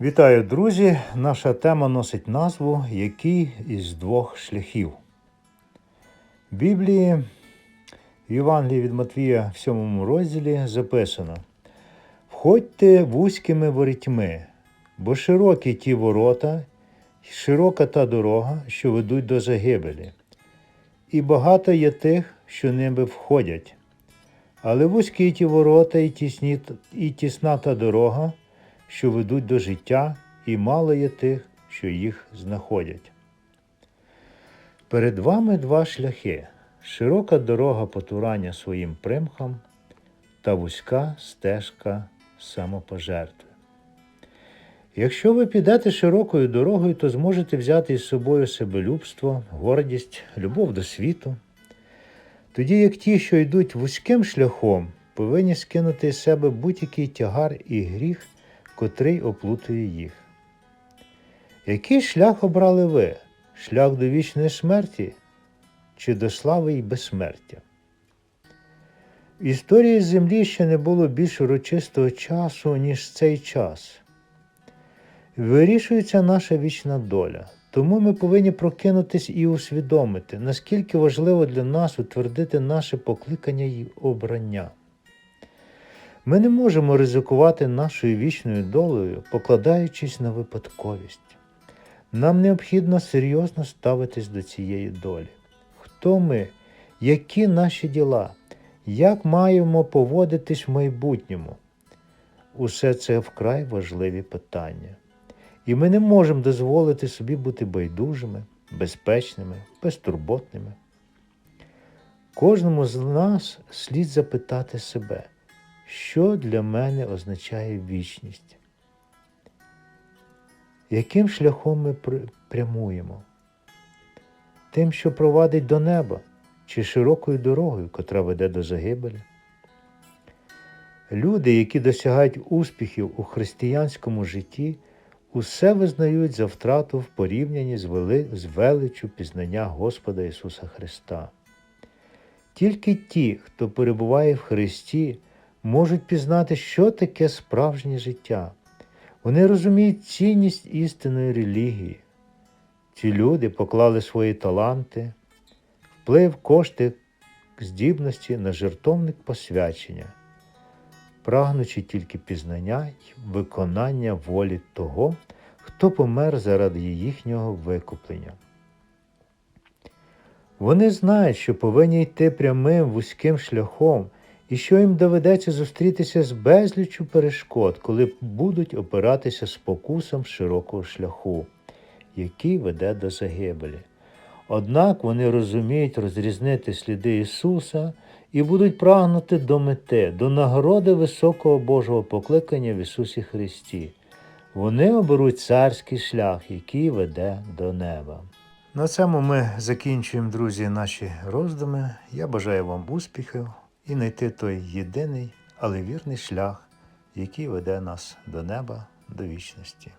Вітаю, друзі! Наша тема носить назву Який із двох шляхів. В Біблії в Євангелії від Матвія в 7 розділі записано: Входьте вузькими ворітьми, бо широкі ті ворота, широка та дорога, що ведуть до загибелі, і багато є тих, що ними входять. Але вузькі ті ворота і, тісні, і тісна та дорога, що ведуть до життя, і мало є тих, що їх знаходять. Перед вами два шляхи широка дорога потурання своїм примхам та вузька стежка самопожертви. Якщо ви підете широкою дорогою, то зможете взяти із собою себелюбство, гордість, любов до світу. Тоді як ті, що йдуть вузьким шляхом, повинні скинути з себе будь-який тягар і гріх, котрий оплутує їх. Який шлях обрали ви? Шлях до вічної смерті чи до слави і безсмертя? В історії землі ще не було більш урочистого часу, ніж цей час. Вирішується наша вічна доля. Тому ми повинні прокинутись і усвідомити, наскільки важливо для нас утвердити наше покликання і обрання. Ми не можемо ризикувати нашою вічною долею, покладаючись на випадковість. Нам необхідно серйозно ставитись до цієї долі. Хто ми, які наші діла, як маємо поводитись в майбутньому? Усе це вкрай важливі питання. І ми не можемо дозволити собі бути байдужими, безпечними, безтурботними. Кожному з нас слід запитати себе, що для мене означає вічність? Яким шляхом ми прямуємо? Тим, що провадить до неба, чи широкою дорогою, котра веде до загибелі? Люди, які досягають успіхів у християнському житті, усе визнають за втрату в порівнянні з, вели... з величчю пізнання Господа Ісуса Христа. Тільки ті, хто перебуває в Христі, можуть пізнати, що таке справжнє життя. Вони розуміють цінність істинної релігії. Ці люди поклали свої таланти, вплив, кошти, здібності на жертовник посвячення прагнучи тільки пізнання й виконання волі того, хто помер заради їхнього викуплення. Вони знають, що повинні йти прямим вузьким шляхом і що їм доведеться зустрітися з безліччю перешкод, коли будуть опиратися спокусом широкого шляху, який веде до загибелі. Однак вони розуміють розрізнити сліди Ісуса і будуть прагнути до мети, до нагороди високого Божого покликання в Ісусі Христі. Вони оберуть царський шлях, який веде до неба. На цьому ми закінчуємо, друзі, наші роздуми. Я бажаю вам успіхів і знайти той єдиний, але вірний шлях, який веде нас до неба, до вічності.